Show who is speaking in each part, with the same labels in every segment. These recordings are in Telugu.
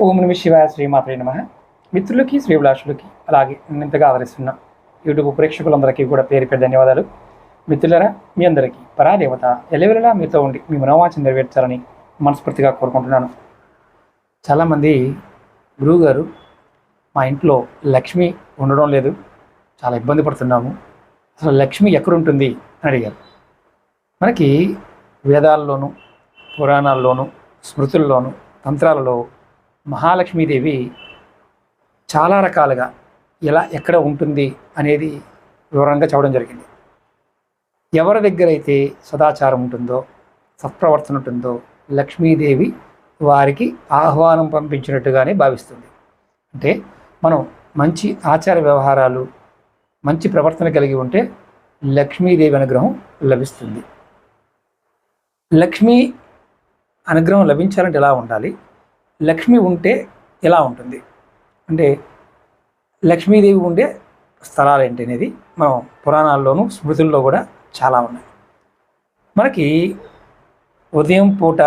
Speaker 1: ఓం నమ శివాయ శ్రీమాత్రే నమ. మిత్రులకి శ్రీభిలాషులకి అలాగే నన్ను ఆదరిస్తున్న యూట్యూబ్ ప్రేక్షకులందరికీ కూడా పేరు పేరు ధన్యవాదాలు. మిత్రులరా మీ అందరికీ పరాదేవత ఎలవెలలా మీతో ఉండి మీ మనోవాంఛ నెరవేర్చాలని మనస్ఫూర్తిగా కోరుకుంటున్నాను. చాలామంది గురువుగారు మా ఇంట్లో లక్ష్మి ఉండడం లేదు. చాలా ఇబ్బంది పడుతున్నాము. అసలు లక్ష్మి ఎక్కడుంటుంది అని అడిగారు. మనకి వేదాల్లోనూ పురాణాల్లోనూ స్మృతుల్లోనూ తంత్రాలలో మహాలక్ష్మీదేవి చాలా రకాలుగా ఎలా ఎక్కడ ఉంటుంది అనేది వివరంగా చెప్పడం జరిగింది. ఎవరి దగ్గర అయితే సదాచారం ఉంటుందో సత్ప్రవర్తన ఉంటుందో లక్ష్మీదేవి వారికి ఆహ్వానం పంపించినట్టుగానే భావిస్తుంది. అంటే మనం మంచి ఆచార వ్యవహారాలు మంచి ప్రవర్తన కలిగి ఉంటే లక్ష్మీదేవి అనుగ్రహం లభిస్తుంది. లక్ష్మీ అనుగ్రహం లభించాలంటే ఎలా ఉండాలి? లక్ష్మి ఉంటే ఎలా ఉంటుంది? అంటే లక్ష్మీదేవి ఉండే స్థలాలు ఏంటి అనేది మనం పురాణాల్లోనూ స్మృతుల్లో కూడా చాలా ఉన్నాయి. మనకి ఉదయం పూట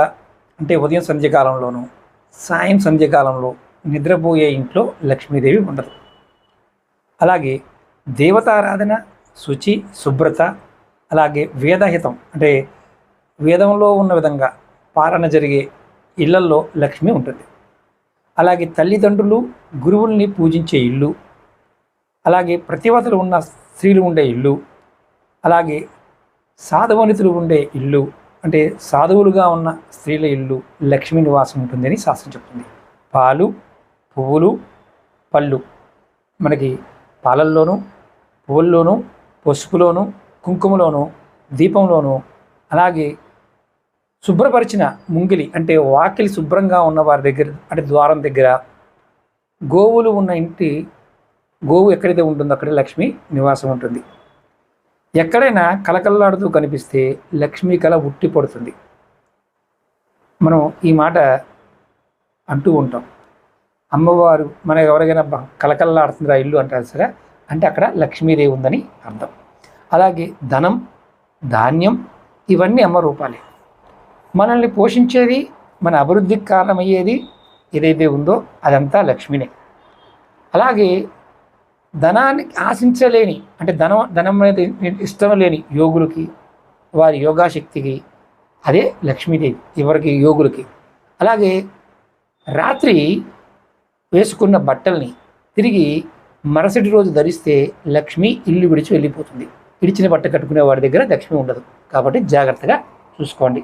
Speaker 1: అంటే ఉదయం సంధ్యకాలంలోనూ సాయం సంధ్యకాలంలో నిద్రపోయే ఇంట్లో లక్ష్మీదేవి ఉండదు. అలాగే దేవతారాధన శుచి శుభ్రత అలాగే వేదహితం అంటే వేదంలో ఉన్న విధంగా పాలన జరిగే ఇళ్ళల్లో లక్ష్మి ఉంటుంది. అలాగే తల్లిదండ్రులు గురువుల్ని పూజించే ఇల్లు అలాగే ప్రతివతలు ఉన్న స్త్రీలు ఉండే ఇల్లు అలాగే సాధువనితులు ఉండే ఇల్లు అంటే సాధువులుగా ఉన్న స్త్రీల ఇల్లు లక్ష్మీ నివాసం ఉంటుందని శాస్త్రం చెప్తుంది. పాలు పువ్వులు పళ్ళు మనకి పాలల్లోనూ పువ్వుల్లోనూ పసుపులోనూ కుంకుమలోనూ దీపంలోనూ అలాగే శుభ్రపరిచిన ముంగిలి అంటే వాకిలి శుభ్రంగా ఉన్న వారి దగ్గర అంటే ద్వారం దగ్గర గోవులు ఉన్న ఇంటి గోవు ఎక్కడైతే ఉంటుందో అక్కడే లక్ష్మి నివాసం ఉంటుంది. ఎక్కడైనా కలకల్లాడుతూ కనిపిస్తే లక్ష్మీ కళ ఉట్టి పడుతుంది. మనం ఈ మాట అంటూ ఉంటాం. అమ్మవారు మన ఎవరికైనా బ- కలకల్లాడుతుందిరా ఇల్లు అంటారు సరే అంటే అక్కడ లక్ష్మీదేవి ఉందని అర్థం. అలాగే ధనం ధాన్యం ఇవన్నీ అమ్మ రూపాలే. మనల్ని పోషించేది మన అభివృద్ధికి కారణమయ్యేది ఏదైతే ఉందో అదంతా లక్ష్మినే. అలాగే ధనాన్ని ఆశించలేని అంటే ధనం ధనం అనేది ఇష్టం లేని యోగులకి వారి యోగాశక్తికి అదే లక్ష్మీదేవి ఎవరికి? యోగులకి. అలాగే రాత్రి వేసుకున్న బట్టల్ని తిరిగి మరుసటి రోజు ధరిస్తే లక్ష్మి ఇల్లు విడిచి వెళ్ళిపోతుంది. విడిచిన బట్ట కట్టుకునే వాడి దగ్గర లక్ష్మి ఉండదు. కాబట్టి జాగ్రత్తగా చూసుకోండి.